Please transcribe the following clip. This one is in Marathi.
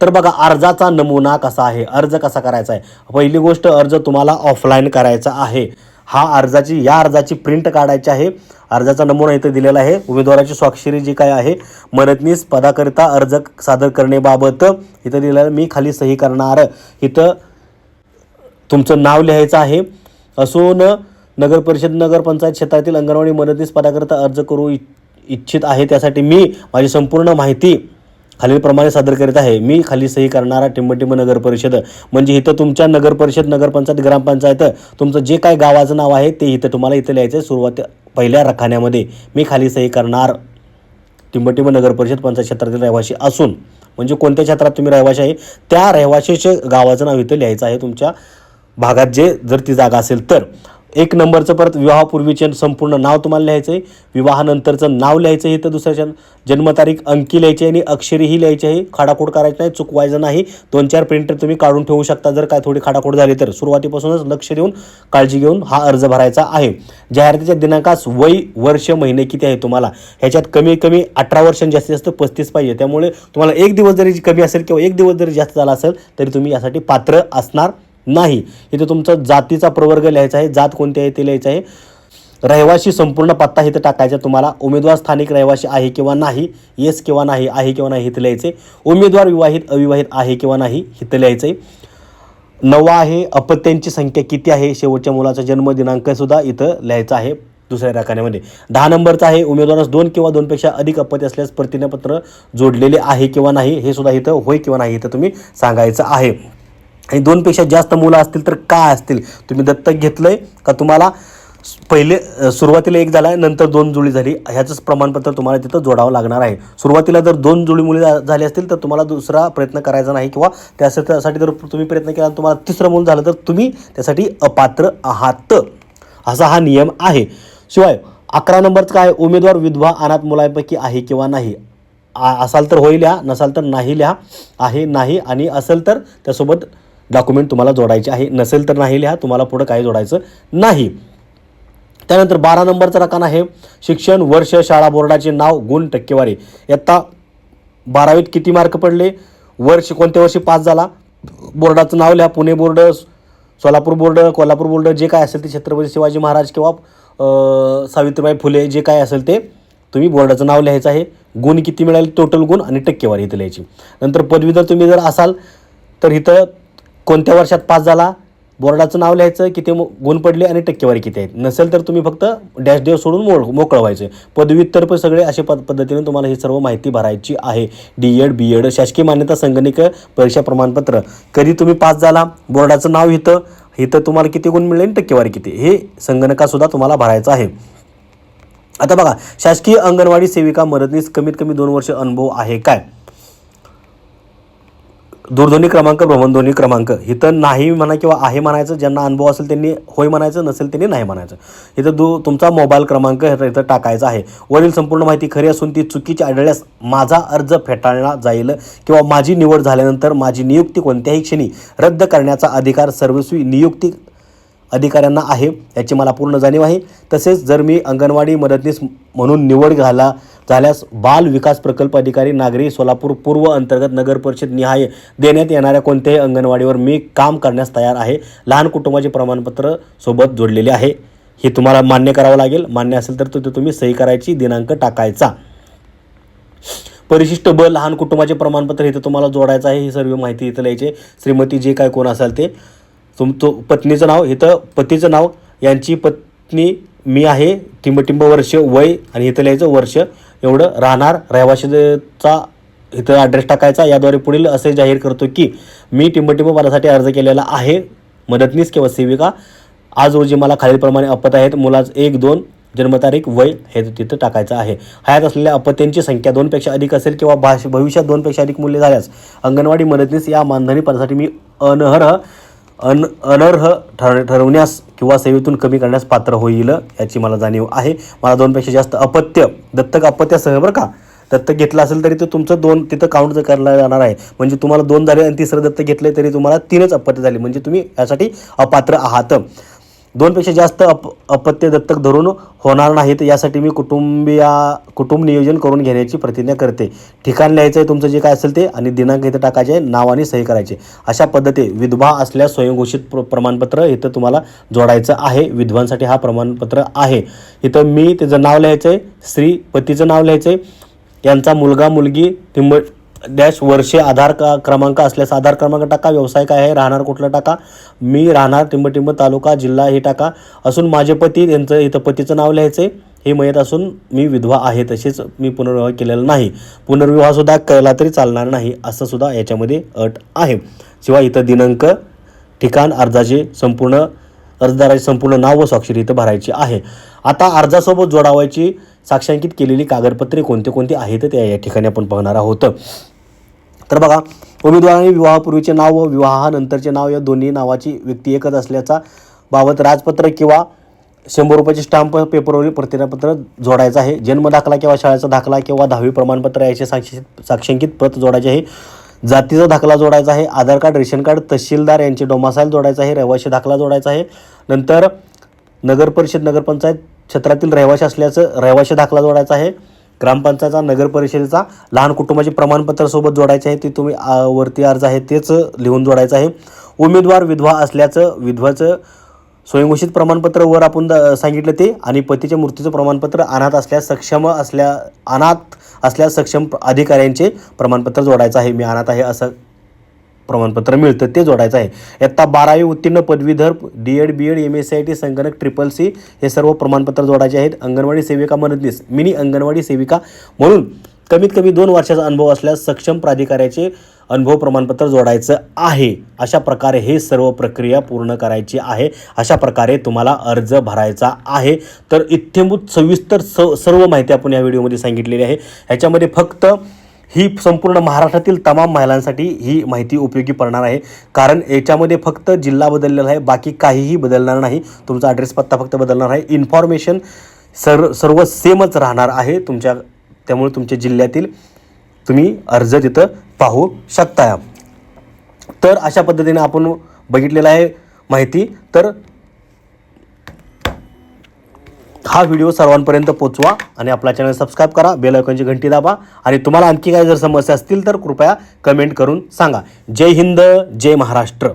तर बघा अर्जाचा नमुना कसा आहे अर्ज कसा करायचा आहे? पहिली गोष्ट अर्ज तुम्हाला ऑफलाईन करायचा आहे. हा अर्जाची या अर्जाची प्रिंट काढायची आहे. अर्जाचा नमुना इथं दिलेला आहे. उमेदवाराची स्वाक्षरी जी काय आहे मदतनीस पदाकरिता अर्ज सादर करण्याबाबत इथं दिलेलं मी खाली सही करणार. इथं तुमचं नाव लिहायचं आहे. असून नगर परिषद नगर पंचायत क्षेत्रातील अंगणवाडी मदतनीस पदाकरिता अर्ज करू इच्छित आहे. त्यासाठी मी माझी संपूर्ण माहिती खालीलप्रमाणे सादर करीत आहे. मी खाली सही करणारा टिंबटिंब नगर परिषद म्हणजे इथं तुमच्या नगर परिषद नगरपंचायत ग्रामपंचायत तुमचं जे काय गावाचं नाव आहे ते इथं तुम्हाला इथं लिहायचं आहे सुरुवात पहिल्या रखान्यामध्ये मी खाली सही करणार टिंबटिंब नगर परिषद पंचायत क्षेत्रातील रहिवासी असून म्हणजे कोणत्या क्षेत्रात तुम्ही रहिवाशी आहे त्या रहिवाशीचे गावाचं नाव इथं लिहायचं आहे तुमच्या भागात जे जर ती जागा असेल तर. एक नंबरचं परत विवाहापूर्वीचे संपूर्ण नाव तुम्हाला लिहायचं आहे विवाहानंतरचं नाव लिहायचं आहे तर दुसऱ्याच्या. जन्मतारीख अंकी लिहायची आहे आणि अक्षरीही लिहायची आहे. खाडाखोड करायचं नाही चुकवायचं नाही. दोन चार प्रिंटर तुम्ही काढून ठेवू शकता. जर काय थोडी खाडाखोड झाली तर सुरुवातीपासूनच लक्ष देऊन काळजी घेऊन हा अर्ज भरायचा आहे. जाहिरातीच्या दिनांकास वय वर्ष महिने किती आहे तुम्हाला? ह्याच्यात कमी कमी अठरा वर्ष जास्तीत जास्त पस्तीस पाहिजे. त्यामुळे तुम्हाला एक दिवस जरी कमी असेल किंवा एक दिवस जरी जास्त झाला असेल तरी तुम्ही यासाठी पात्र असणार नाही. इथे तुमचं जातीचा प्रवर्ग लिहायचा आहे जात कोणती आहे ते लिहायचं आहे. रहिवाशी संपूर्ण पत्ता इथं टाकायचा तुम्हाला. उमेदवार स्थानिक रहिवाशी आहे किंवा नाही येस किंवा नाही आहे किंवा नाही इथं लिहायचं आहे. उमेदवार विवाहित अविवाहित आहे किंवा नाही इथं लिहायचं आहे. नवा आहे अपत्यांची संख्या किती आहे? शेवटच्या मुलाचा जन्मदिनांकसुद्धा इथं लिहायचा आहे दुसऱ्या राखाण्यामध्ये दहा नंबरचा आहे उमेदवारास दोन किंवा दोनपेक्षा अधिक अपत्य असल्यास प्रतिज्ञापत्र जोडलेले आहे किंवा नाही हे सुद्धा इथं होय किंवा नाही इथं तुम्ही सांगायचं आहे. आणि दोनपेक्षा जास्त मुलं असतील तर काय असतील? तुम्ही दत्तक घेतलंय का तुम्हाला पहिले सुरुवातीला एक झाला नंतर दोन जुळी झाली. ह्याचंच प्रमाणपत्र तुम्हाला तिथं जोडावं लागणार आहे. सुरुवातीला जर दोन जुळी मुली झाली असतील तर तुम्हाला दुसरा प्रयत्न करायचा नाही किंवा त्यासाठी त्यासाठी जर तुम्ही प्रयत्न केला तुम्हाला तिसरं मूल झालं तर तुम्ही त्यासाठी अपात्र आहात. असा हा नियम आहे. शिवाय अकरा नंबरचं काय? उमेदवार विधवा अनाथ मुलांपैकी आहे किंवा नाही. आ- असाल तर होईल लिहा नसाल तर नाही लिहा आहे नाही आणि असेल तर त्यासोबत डॉक्युमेंट तुम्हाला जोडायचे आहे. नसेल तर नाही लिहा तुम्हाला पुढं काही जोडायचं नाही. त्यानंतर बारा नंबरचा रकान आहे. शिक्षण वर्ष शाळा बोर्डाचे नाव गुण टक्केवारी. इयत्ता बारावीत किती मार्क पडले? वर्ष कोणत्या वर्षी पास झाला? बोर्डाचं नाव लिहा. Pune board Solapur board Kolhapur board जे काय असेल ते छत्रपती शिवाजी महाराज किंवा सावित्रीबाई फुले जे काय असेल ते तुम्ही बोर्डाचं नाव लिहायचं आहे. गुण किती मिळाले? टोटल गुण आणि टक्केवारी इथं लिहायची. नंतर पदवीधर तुम्ही जर असाल तर इथं कोणत्या वर्षात पास झाला? बोर्डाचं नाव लिहायचं किती गुण पडले आणि टक्केवारी किती आहेत? नसेल तर तुम्ही फक्त डॅश देव सोडून मोड मोकळं व्हायचं पदव्युत्तर पण सगळे अशा पद पद्धतीने तुम्हाला ही सर्व माहिती भरायची आहे. डी एड बी एड शासकीय मान्यता संगणक परीक्षा प्रमाणपत्र. कधी तुम्ही पास झाला? बोर्डाचं नाव इथं इथं तुम्हाला किती गुण मिळेल आणि टक्केवारी किती? हे संगणकासुद्धा तुम्हाला भरायचं आहे. आता बघा शासकीय अंगणवाडी सेविका मदतनीस कमीत कमी दोन वर्ष अनुभव आहे काय? दूरध्वनी क्रमांक भ्रमणध्वनी क्रमांक. इथं नाही म्हणा किंवा आहे म्हणायचं ज्यांना अनुभव असेल त्यांनी होय म्हणायचं नसेल त्यांनी नाही म्हणायचं. इथं दू तुमचा मोबाईल क्रमांक इथं टाकायचा आहे. वरील संपूर्ण माहिती खरी असून ती चुकीची आढळल्यास माझा अर्ज फेटाळला जाईल किंवा माझी निवड झाल्यानंतर माझी नियुक्ती कोणत्याही क्षणी रद्द करण्याचा अधिकार सर्वस्वी नियुक्ती अधिकाऱ्यांना आहे याची मला पूर्ण जाणीव आहे. तसेच जर मी अंगणवाडी मदतनीस म्हणून निवड घाला झाल्यास बाल विकास प्रकल्प अधिकारी नागरी सोलापूर पूर्व अंतर्गत नगर परिषद निहाय देण्यात येणाऱ्या कोणत्याही अंगणवाडीवर मी काम करण्यास तयार आहे. लहान कुटुंबाचे प्रमाणपत्र सोबत जोडलेले आहे. हे तुम्हाला मान्य करावं लागेल. मान्य असेल तर तिथे तुम्ही सही करायची दिनांक टाकायचा. परिशिष्ट ब लहान कुटुंबाचे प्रमाणपत्र इथं तुम्हाला जोडायचं आहे. ही सर्व माहिती इथं लिहायची श्रीमती जे काय कोण असेल ते. तुमचं पत्नीचं नाव इथं पतीचं नाव. यांची पत्नी मी आहे. टिंबटिंब वर्ष वय आणि इथं लिहायचं वर्ष. एवढं राहणार. रहिवाशीचा इथं ॲड्रेस टाकायचा. याद्वारे पुढील असे जाहीर करतो की मी टिंबटिंब पदासाठी अर्ज केलेला आहे. मदतनीस किंवा सेविका आज रोजी मला खालीलप्रमाणे अपत आहेत. मुलाच एक दोन जन्मतारीख वय हे तिथं टाकायचं आहे. हयात असलेल्या अपत्यांची संख्या दोनपेक्षा अधिक असेल किंवा भाष भविष्यात दोनपेक्षा अधिक मूल्य झाल्यास अंगणवाडी मदतनीस या मानधनी पदासाठी मी अनर्ह अन अनर्ह ठर ठरवण्यास किंवा सेवेतून कमी करण्यास पात्र होईल याची मला जाणीव आहे. मला दोनपेक्षा जास्त अपत्य दत्तक अपत्यासह बरं का? दत्तक घेतलं असेल तरी ते तुमचं दोन तिथं काउंट करायला जाणार आहे. म्हणजे तुम्हाला दोन झाले आणि तिसरं दत्तक घेतले तरी तुम्हाला तीनच अपत्य झाली. म्हणजे तुम्ही यासाठी अपात्र आहात. दोनपेक्षा जास्त अप अपत्य दत्तक धरून होणार नाहीत. यासाठी मी कुटुंबिया कुटुंब नियोजन करून घेण्याची प्रतिज्ञा करते. ठिकाण लिहायचं आहे तुमचं जे काय असेल ते आणि दिनांक इथं टाकायचे आहे, नाव आणि सही करायचे. अशा पद्धती विधवा असल्यास स्वयंघोषित प्र प्रमाणपत्र इथं तुम्हाला जोडायचं आहे. विधवांसाठी हा प्रमाणपत्र आहे. इथं मी त्याचं नाव लिहायचं आहे स्त्री पतीचं नाव लिहायचं आहे यांचा मुलगा मुलगी तिंब डॅश वर्षे आधार का क्रमांक असल्यास आधार क्रमांक टाका व्यवसाय काय आहे राहणार कुठलं टाका मी राहणार टिंबटिंब तालुका जिल्हा हे टाका. असून माझे पती त्यांचं इथं पतीचं नाव लिहायचं आहे हे मयत असून मी विधवा आहे तसेच मी पुनर्विवाह केलेला नाही. पुनर्विवाहसुद्धा केला तरी चालणार नाही असंसुद्धा याच्यामध्ये अट आहे. शिवाय इथं दिनांक ठिकाण अर्जाचे संपूर्ण अर्जदाराचे संपूर्ण नाव व स्वाक्षरी इथं भरायची आहे. आता अर्जासोबत जोडावायची साक्षांकित केलेली कागदपत्रे कोणते कोणती आहेत ते या ठिकाणी आपण पाहणार आहोत. तर बघा उमेदवारांनी विवाहापूर्वीचे नाव व विवाहानंतरचे नाव या दोन्ही नावाची व्यक्ती एकच असल्याचा बाबत राजपत्र किंवा शंभर रुपयाचे स्टॅम्प पेपरवरील प्रतिज्ञापत्र जोडायचं आहे. जन्म दाखला किंवा शाळेचा दाखला किंवा दहावी प्रमाणपत्र याचे साक्षी साक्षांकित प्रत जोडायचे आहे. जातीचा दाखला जोडायचा आहे Aadhaar card ration card tahsildar यांचे डोमासाईल जोडायचं आहे रहिवाशी दाखला जोडायचा आहे. नंतर नगरपरिषद नगरपंचायत क्षेत्रातील रहिवाशी असल्याचं रहिवाशी दाखला जोडायचा आहे. ग्रामपंचायतचा नगरपरिषदेचा लहान कुटुंबाचे प्रमाणपत्रासोबत जोडायचे आहे ते तुम्ही वरती अर्ज आहे तेच लिहून जोडायचं आहे. उमेदवार विधवा असल्याचं विधवाचं स्वयंघोषित प्रमाणपत्र वर आपण द- सांगितलं ते आणि पतीच्या मृत्यूचं प्रमाणपत्र अनाथ असल्यास सक्षम असल्या अनाथ असल्यास सक्षम अधिकाऱ्यांचे प्रमाणपत्र जोडायचं आहे. मी अनाथ आहे असं प्रमाणपत्र मिळतं ते जोडायचं आहे. इयत्ता बारावी उत्तीर्ण पदवीधर D Ed B Ed M S C I T संगणक ट्रिपल सी हे सर्व प्रमाणपत्र जोडायचे आहेत. अंगणवाडी सेविका मदतनीस मिनी अंगणवाडी सेविका म्हणून कमीत कमी दोन वर्षाचा अनुभव असल्यास सक्षम प्राधिकाऱ्याचे अनुभव प्रमाणपत्र जोडायचं आहे. अशा प्रकारे हे सर्व प्रक्रिया पूर्ण करायची आहे. अशा प्रकारे तुम्हाला अर्ज भरायचा आहे. तर इत्यंभूत सविस्तर स सर्व माहिती आपण या व्हिडिओमध्ये सांगितलेली आहे. ह्याच्यामध्ये फक्त ही संपूर्ण महाराष्ट्रातील तमाम महिलांसाठी ही माहिती उपयोगी पडणार आहे. कारण याच्यामध्ये फक्त जिल्हा बदललेला आहे. बाकी काहीही बदलणार नाही. तुमचा ॲड्रेस पत्ता फक्त बदलणार आहे. इन्फॉर्मेशन सर सर्व सेमच राहणार आहे तुमच्या त्यामुळे तुमच्या जिल्ह्यातील तुम्ही अर्ज तिथं पाहू शकता तर अशा पद्धतीने आपण बघितलेलं आहे माहिती. तर हा व्हिडिओ सर्वांपर्यंत पोचवा आणि आपला चॅनल सबस्क्राईब करा बेल आयकॉनची घंटी दाबा आणि तुम्हाला आणखी काही जर समस्या असतील तर कृपया कमेंट करून सांगा. जय हिंद जय महाराष्ट्र.